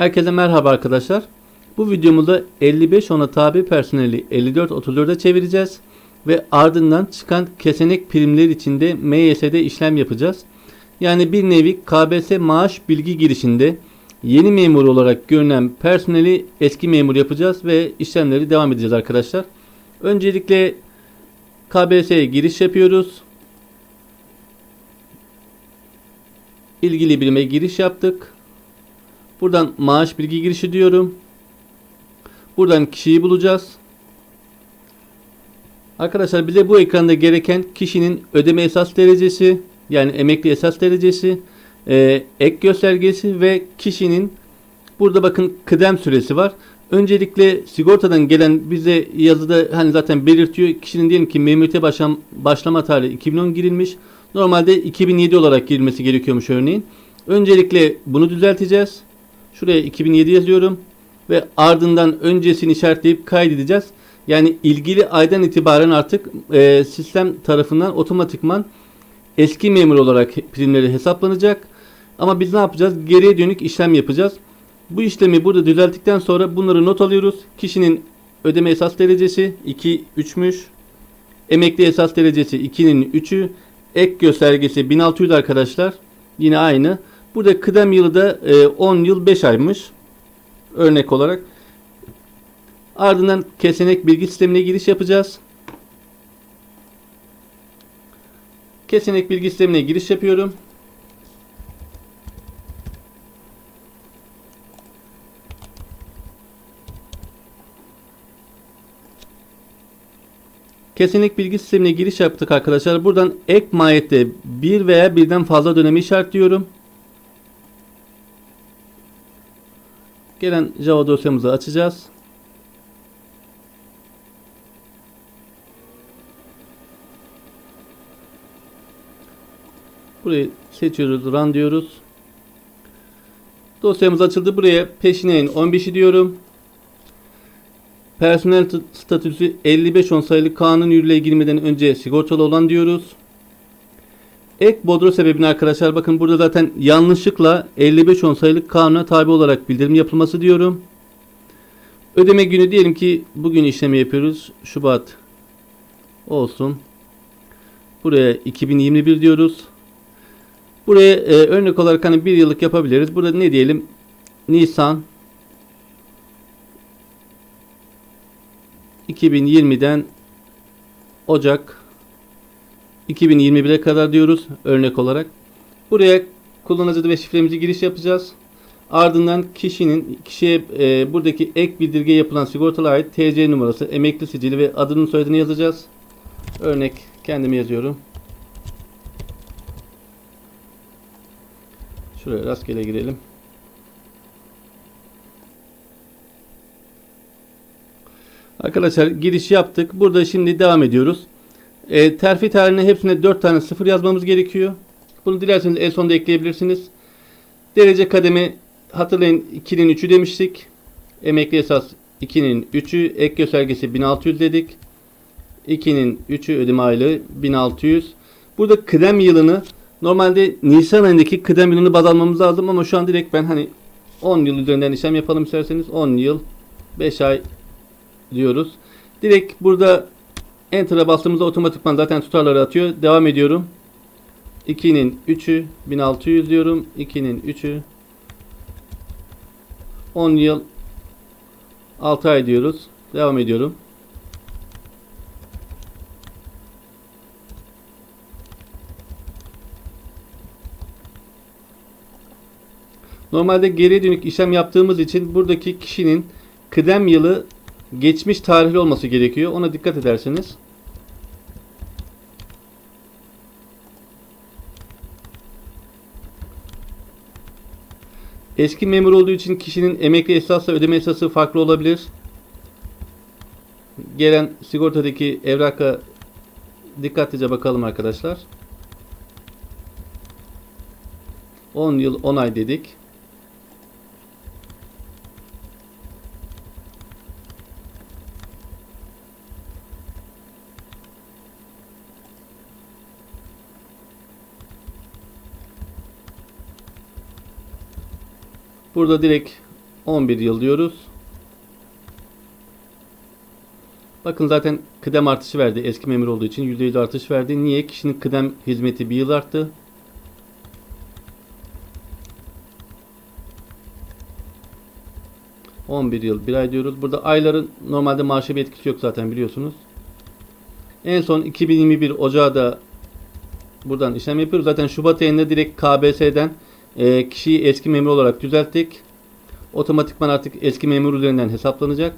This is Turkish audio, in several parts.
Herkese merhaba arkadaşlar. Bu videomuzda 55 ona tabi personeli 54-34'e çevireceğiz ve ardından çıkan kesenek primler içinde MYS'de işlem yapacağız. Yani bir nevi KBS maaş bilgi girişinde yeni memur olarak görünen personeli eski memur yapacağız ve işlemleri devam edeceğiz arkadaşlar. Öncelikle KBS'ye giriş yapıyoruz. İlgili birime giriş yaptık. Buradan maaş bilgi girişi diyorum. Buradan kişiyi bulacağız. Arkadaşlar bize bu ekranda gereken kişinin ödeme esas derecesi yani emekli esas derecesi, e, ek göstergesi ve kişinin burada bakın kıdem süresi var. Öncelikle sigortadan gelen bize yazıda hani zaten belirtiyor. Kişinin diyelim ki memuriyete başlam, başlama tarihi 2010 girilmiş. Normalde 2007 olarak girilmesi gerekiyormuş örneğin. Öncelikle bunu düzelteceğiz. Şuraya 2007 yazıyorum ve ardından öncesini işaretleyip kaydedeceğiz. Yani ilgili aydan itibaren artık e, sistem tarafından otomatikman eski memur olarak primleri hesaplanacak. Ama biz ne yapacağız? Geriye dönük işlem yapacağız. Bu işlemi burada düzelttikten sonra bunları not alıyoruz. Kişinin ödeme esas derecesi 2 3'müş. Emekli esas derecesi 2'nin 3'ü. Ek göstergesi 1600 arkadaşlar. Yine aynı. Burada kıdem yılı da 10 yıl 5 aymış. Örnek olarak. Ardından kesenek bilgi sistemine giriş yapacağız. Kesenek bilgi sistemine giriş yapıyorum. Kesinlik bilgi sistemine giriş yaptık arkadaşlar. Buradan ek mahiyette bir veya birden fazla dönemi işaretliyorum. Gelen Java dosyamızı açacağız. Burayı seçiyoruz, run diyoruz. Dosyamız açıldı. Buraya peşineyin 15'i diyorum. Personel statüsü 55 sayılı kanun yürürlüğe girmeden önce sigortalı olan diyoruz. Ek bodro sebebini arkadaşlar bakın burada zaten yanlışlıkla 55 sayılı kanuna tabi olarak bildirim yapılması diyorum. Ödeme günü diyelim ki bugün işlemi yapıyoruz. Şubat olsun. Buraya 2021 diyoruz. Buraya e, örnek olarak hani bir yıllık yapabiliriz. Burada ne diyelim? Nisan 2020'den Ocak 2021'e kadar diyoruz örnek olarak. Buraya kullanıcı ve şifremizi giriş yapacağız. Ardından kişinin kişiye e, buradaki ek bildirge yapılan sigortalı ait TC numarası, emekli sicili ve adının soyadını yazacağız. Örnek kendimi yazıyorum. Şuraya rastgele girelim. Arkadaşlar giriş yaptık. Burada şimdi devam ediyoruz. E, terfi tarihine hepsine 4 tane sıfır yazmamız gerekiyor. Bunu dilerseniz en sonda ekleyebilirsiniz. Derece kademi hatırlayın 2'nin 3'ü demiştik. Emekli esas 2'nin 3'ü. Ek göstergesi 1600 dedik. 2'nin 3'ü ödeme aylığı 1600. Burada kıdem yılını normalde Nisan ayındaki kıdem yılını baz almamız lazım ama şu an direkt ben hani 10 yıl üzerinden işlem yapalım isterseniz 10 yıl 5 ay diyoruz. Direkt burada Enter'a bastığımızda otomatikman zaten tutarları atıyor. Devam ediyorum. 2'nin 3'ü 1600 diyorum. 2'nin 3'ü 10 yıl 6 ay diyoruz. Devam ediyorum. Normalde geriye dönük işlem yaptığımız için buradaki kişinin kıdem yılı geçmiş tarihli olması gerekiyor. Ona dikkat ederseniz. Eski memur olduğu için kişinin emekli esasla ödeme esası farklı olabilir. Gelen sigortadaki evraka dikkatlice bakalım arkadaşlar. 10 yıl 10 ay dedik. Burada direkt 11 yıl diyoruz. Bakın zaten kıdem artışı verdi. Eski memur olduğu için %100 artış verdi. Niye? Kişinin kıdem hizmeti bir yıl arttı. ...11 yıl, 1 ay diyoruz. Burada ayların normalde maaşa bir etkisi yok zaten biliyorsunuz. En son 2021 Ocağı da buradan işlem yapıyoruz. Zaten Şubat ayında direkt KBS'den e, kişiyi eski memur olarak düzelttik. Otomatikman artık eski memur üzerinden hesaplanacak.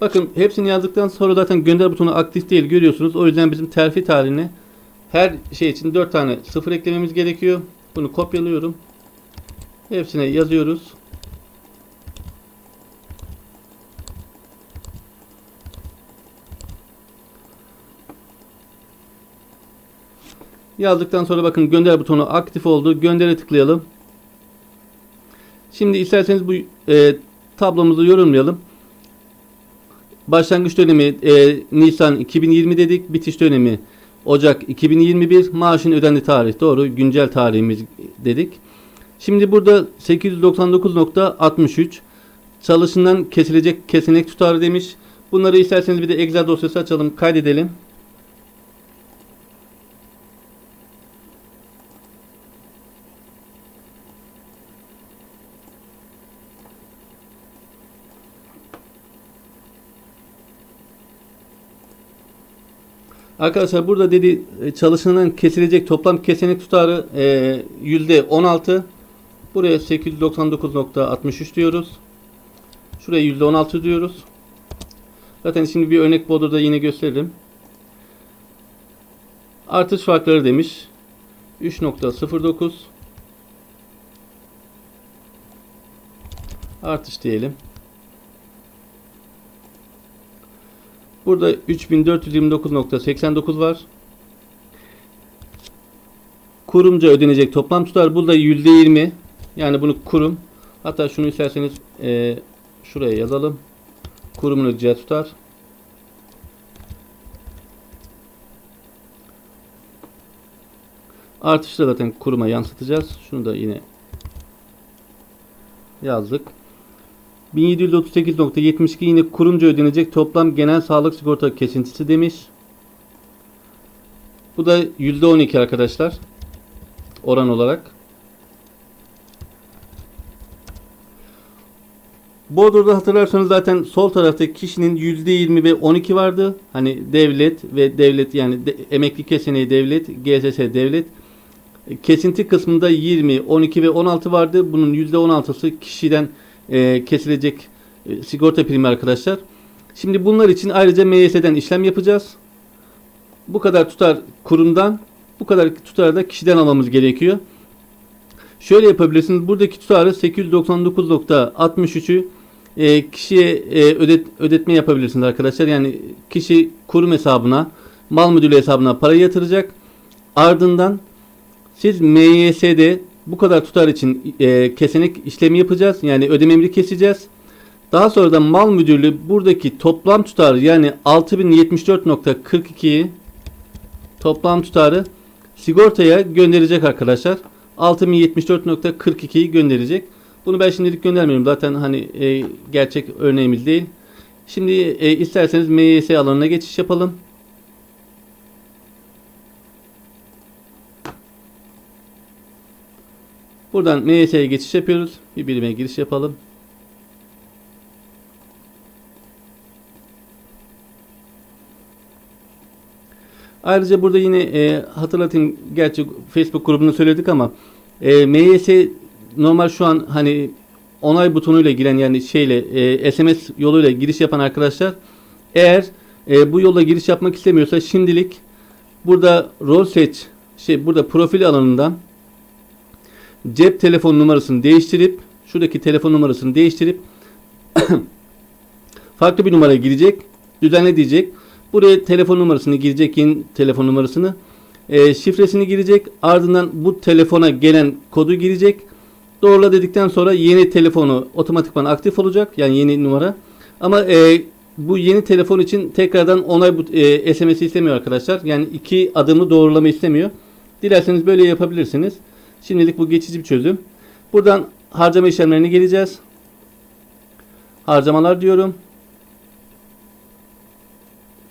Bakın hepsini yazdıktan sonra zaten gönder butonu aktif değil görüyorsunuz. O yüzden bizim terfi tarihine her şey için 4 tane sıfır eklememiz gerekiyor. Bunu kopyalıyorum. Hepsine yazıyoruz. Yazdıktan sonra bakın gönder butonu aktif oldu. Göndere tıklayalım. Şimdi isterseniz bu e, tablomuzu yorumlayalım. Başlangıç dönemi e, Nisan 2020 dedik. Bitiş dönemi Ocak 2021. Maaşın ödendiği tarih doğru. Güncel tarihimiz dedik. Şimdi burada 899.63 çalışından kesilecek kesenek tutarı demiş. Bunları isterseniz bir de Excel dosyası açalım, kaydedelim. Arkadaşlar burada dedi e, çalışanın kesilecek toplam kesenek tutarı e, yüzde 16. Buraya 899.63 diyoruz. Şuraya yüzde 16 diyoruz. Zaten şimdi bir örnek Bodur'da yine gösteririm. Artış farkları demiş. 3.09 Artış diyelim. Burada 3429.89 var. Kurumca ödenecek toplam tutar. Burada %20. Yani bunu kurum. Hatta şunu isterseniz e, şuraya yazalım. Kurumun ödeyeceği tutar. Artışı da zaten kuruma yansıtacağız. Şunu da yine yazdık. 1738.72 yine kurumca ödenecek toplam genel sağlık sigorta kesintisi demiş. Bu da %12 arkadaşlar. Oran olarak. Bodur'da hatırlarsanız zaten sol tarafta kişinin %20 ve 12 vardı. Hani devlet ve devlet yani de, emekli keseneği devlet, GSS devlet. Kesinti kısmında 20, 12 ve 16 vardı. Bunun %16'sı kişiden e, kesilecek e, sigorta primi arkadaşlar. Şimdi bunlar için ayrıca MYS'den işlem yapacağız. Bu kadar tutar kurumdan, bu kadar tutar da kişiden almamız gerekiyor. Şöyle yapabilirsiniz. Buradaki tutarı 899.63'ü e, kişiye e, ödet, ödetme yapabilirsiniz arkadaşlar. Yani kişi kurum hesabına, mal müdürlüğü hesabına parayı yatıracak. Ardından siz MYS'de bu kadar tutar için e, kesenek işlemi yapacağız. Yani ödememizi keseceğiz. Daha sonra da mal müdürlüğü buradaki toplam tutar yani 6074.42'yi toplam tutarı sigortaya gönderecek arkadaşlar. 6074.42'yi gönderecek. Bunu ben şimdilik göndermiyorum. Zaten hani e, gerçek örneğimiz değil. Şimdi e, isterseniz MYS alanına geçiş yapalım. Buradan MYS'ye geçiş yapıyoruz. Bir birime giriş yapalım. Ayrıca burada yine e, hatırlatayım gerçi Facebook grubunda söyledik ama e, MYS normal şu an hani onay butonuyla giren yani şeyle e, SMS yoluyla giriş yapan arkadaşlar eğer e, bu yolla giriş yapmak istemiyorsa şimdilik burada rol seç şey burada profil alanından cep telefon numarasını değiştirip şuradaki telefon numarasını değiştirip farklı bir numara girecek. Düzenle diyecek. Buraya telefon numarasını girecek. Yeni telefon numarasını. E, şifresini girecek. Ardından bu telefona gelen kodu girecek. Doğrula dedikten sonra yeni telefonu otomatikman aktif olacak. Yani yeni numara. Ama e, bu yeni telefon için tekrardan onay e, SMS istemiyor arkadaşlar. Yani iki adımı doğrulama istemiyor. Dilerseniz böyle yapabilirsiniz. Şimdilik bu geçici bir çözüm. Buradan harcama işlemlerine geleceğiz. Harcamalar diyorum.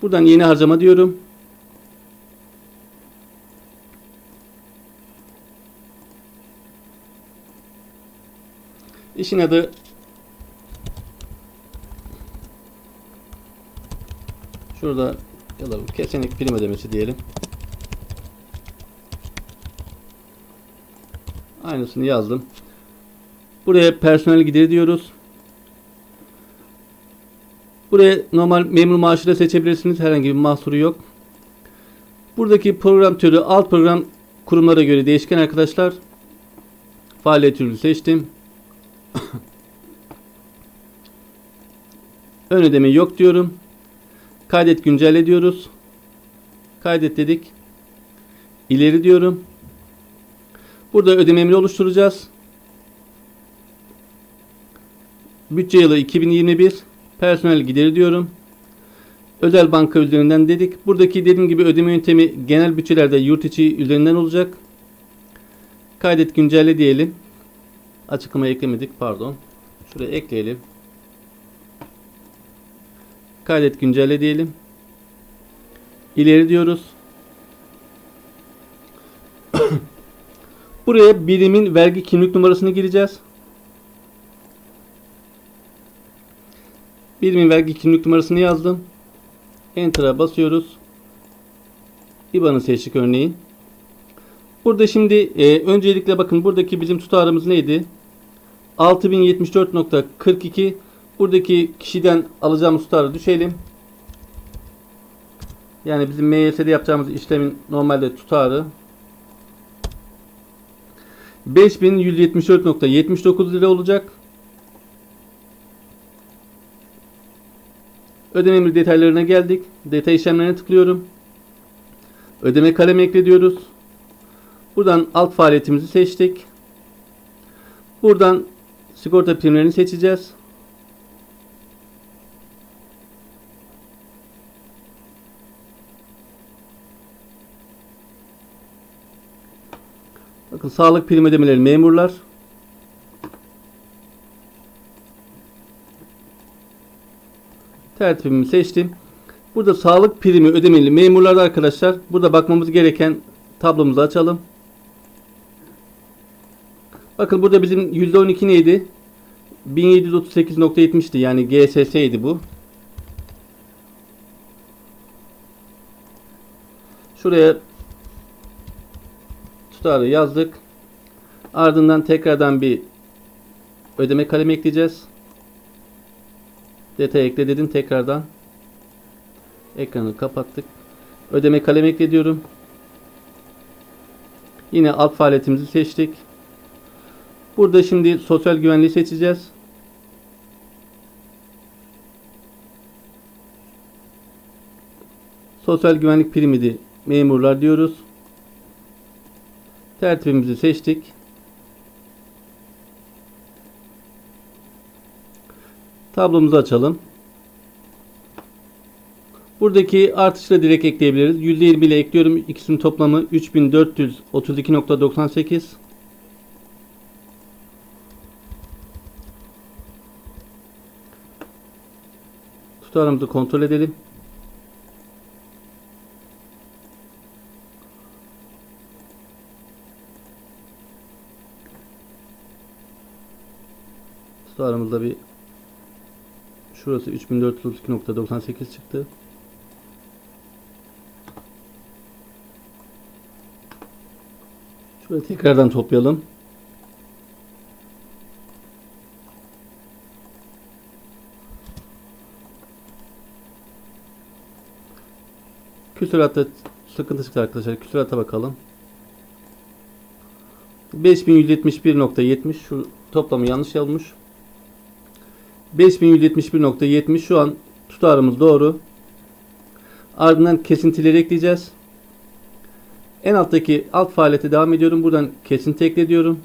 Buradan yeni harcama diyorum. İşin adı şurada yazalım. Kesinlik prim ödemesi diyelim. Aynısını yazdım. Buraya personel gideri diyoruz. Buraya normal memur maaşı da seçebilirsiniz. Herhangi bir mahsuru yok. Buradaki program türü alt program kurumlara göre değişken arkadaşlar. Faaliyet türünü seçtim. Ön ödeme yok diyorum. Kaydet güncelle diyoruz. Kaydet dedik. İleri diyorum. Burada ödeme emri oluşturacağız. Bütçe yılı 2021. Personel gideri diyorum. Özel banka üzerinden dedik. Buradaki dediğim gibi ödeme yöntemi genel bütçelerde yurt içi üzerinden olacak. Kaydet güncelle diyelim. Açıklama eklemedik pardon. Şuraya ekleyelim. Kaydet güncelle diyelim. İleri diyoruz. Buraya birimin vergi kimlik numarasını gireceğiz. Birimin vergi kimlik numarasını yazdım. Enter'a basıyoruz. IBAN'ı seçtik örneğin. Burada şimdi e, öncelikle bakın buradaki bizim tutarımız neydi? 6074.42 Buradaki kişiden alacağımız tutarı düşelim. Yani bizim MYS'de yapacağımız işlemin normalde tutarı 5174.79 lira olacak. Ödeme emri detaylarına geldik. Detay işlemlerine tıklıyorum. Ödeme kalemi ekle diyoruz. Buradan alt faaliyetimizi seçtik. Buradan sigorta primlerini seçeceğiz. Bakın sağlık prim ödemeleri memurlar. Tertibimi seçtim. Burada sağlık primi ödemeli memurlarda arkadaşlar. Burada bakmamız gereken tablomuzu açalım. Bakın burada bizim %12 neydi? 1738.70'ti yani GSS idi bu. Şuraya tutarı yazdık. Ardından tekrardan bir ödeme kalemi ekleyeceğiz. Detay ekle dedim tekrardan. Ekranı kapattık. Ödeme kalemi ekle diyorum. Yine alt faaliyetimizi seçtik. Burada şimdi sosyal güvenliği seçeceğiz. Sosyal güvenlik primiydi. Memurlar diyoruz. Tertibimizi seçtik. Tablomuzu açalım. Buradaki artışla direkt ekleyebiliriz. %20 ile ekliyorum. İkisinin toplamı 3432.98. Tutarımızı kontrol edelim. Tutarımızda bir şurası 3432.98 çıktı. Şurayı tekrardan toplayalım. Küsuratta sıkıntı çıktı arkadaşlar. Küsurata bakalım. 5171.70 şu toplamı yanlış yazmış. 5171.70 şu an tutarımız doğru. Ardından kesintileri ekleyeceğiz. En alttaki alt faaliyete devam ediyorum. Buradan kesinti ekle diyorum.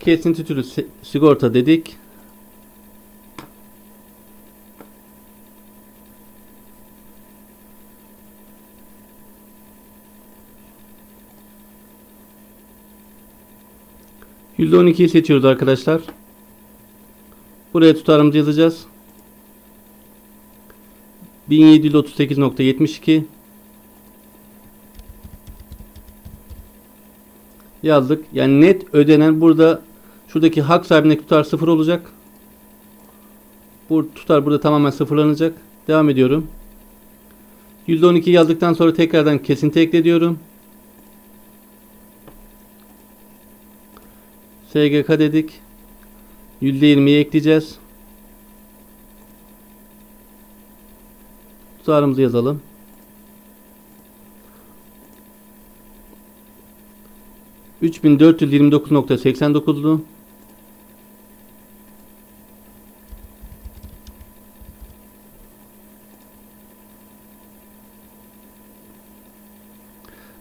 Kesinti türü sigorta dedik. %12'yi seçiyoruz arkadaşlar. Buraya tutarımızı yazacağız. 1738.72 yazdık. Yani net ödenen burada şuradaki hak sahibindeki tutar sıfır olacak. Bu tutar burada tamamen sıfırlanacak. Devam ediyorum. %12 yazdıktan sonra tekrardan kesinti ekle diyorum. SGK dedik. %20'yi ekleyeceğiz. Tutarımızı yazalım. Üç bin dört yüz yirmi dokuz nokta seksen dokuzdu.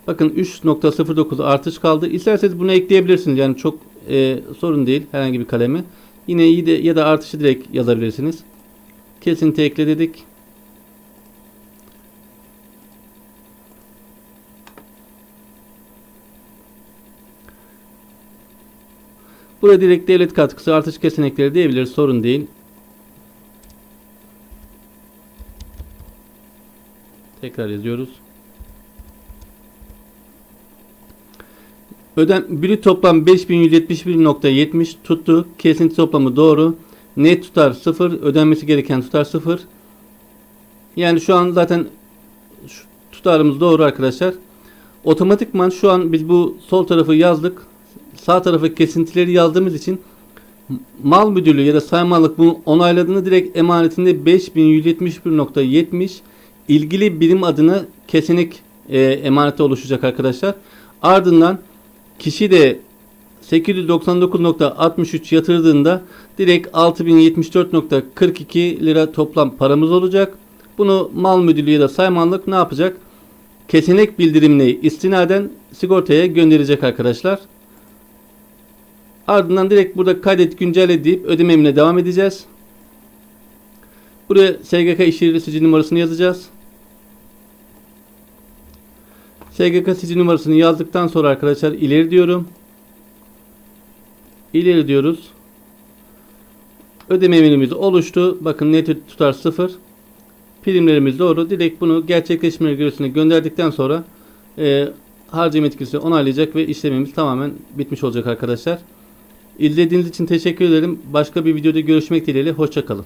Bakın 3.09 artış kaldı. İsterseniz bunu ekleyebilirsiniz. Yani çok e, sorun değil herhangi bir kalemi. Yine iyi de ya da artışı direkt yazabilirsiniz. Kesinti ekle dedik. Burada direkt devlet katkısı artış kesinlikleri diyebiliriz. Sorun değil. Tekrar yazıyoruz. Ödem brüt toplam 5171.70 tuttu. Kesinti toplamı doğru. Net tutar 0. Ödenmesi gereken tutar 0. Yani şu an zaten tutarımız doğru arkadaşlar. Otomatikman şu an biz bu sol tarafı yazdık. Sağ tarafı kesintileri yazdığımız için mal müdürlüğü ya da saymalık bunu onayladığında direkt emanetinde 5171.70 ilgili birim adına kesinlik e, emanete oluşacak arkadaşlar. Ardından kişi de 899.63 yatırdığında direkt 6074.42 lira toplam paramız olacak. Bunu mal müdürlüğü ya da saymanlık ne yapacak? Kesenek bildirimini istinaden sigortaya gönderecek arkadaşlar. Ardından direkt burada kaydet güncelle deyip ödeme devam edeceğiz. Buraya SGK iş yeri numarasını yazacağız. SGK sicil numarasını yazdıktan sonra arkadaşlar ileri diyorum. İleri diyoruz. Ödeme emirimiz oluştu. Bakın net tutar 0. Primlerimiz doğru. Direkt bunu gerçekleşme görüntüsüne gönderdikten sonra e, harcama etkisi onaylayacak ve işlemimiz tamamen bitmiş olacak arkadaşlar. İzlediğiniz için teşekkür ederim. Başka bir videoda görüşmek dileğiyle. Hoşçakalın.